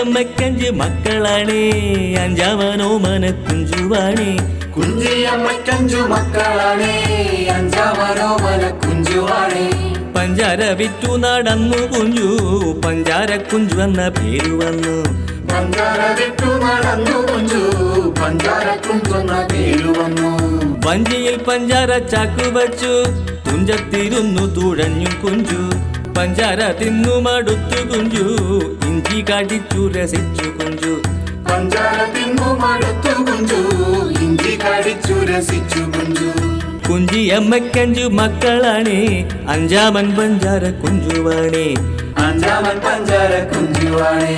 കുഞ്ചിയമ്മക്കഞ്ച് മക്കളാണേ. അഞ്ചാവനോ മന കുഞ്ചുവാണേ കുഞ്ചിയമ്മക്കഞ്ചു മക്കളാണേ. അഞ്ചാവനോ മന കുഞ്ചുവാണേ പഞ്ചാര വിറ്റു നടന്നു കുഞ്ഞു പഞ്ചാര കുഞ്ചു എന്ന പേര് വന്നു. പഞ്ചാര വിറ്റു നടന്നു കുഞ്ചു. പഞ്ചാര കുഞ്ചു എന്ന പേര് വന്നു. വഞ്ചിയിൽ പഞ്ചാര ചാക്കു വച്ചു. തുഞ്ചത്തിരുന്നു തുഴഞ്ഞു കുഞ്ചു. പഞ്ചാര തിന്നു മടുത്തു കുഞ്ചു. ഇഞ്ചി കാട്ടിച്ചു രസിച്ചു കുഞ്ചു പഞ്ചാര തിന്നു മടുത്തു കുഞ്ചു ഇഞ്ചി കടിച്ചു രസിച്ചു കുഞ്ചു കുഞ്ചിയമ്മക്കഞ്ചു മക്കളാണേ അഞ്ചാമൻ പഞ്ചാര കുഞ്ചുവാണേ അഞ്ചാമൻ പഞ്ചാര കുഞ്ചുവാണേ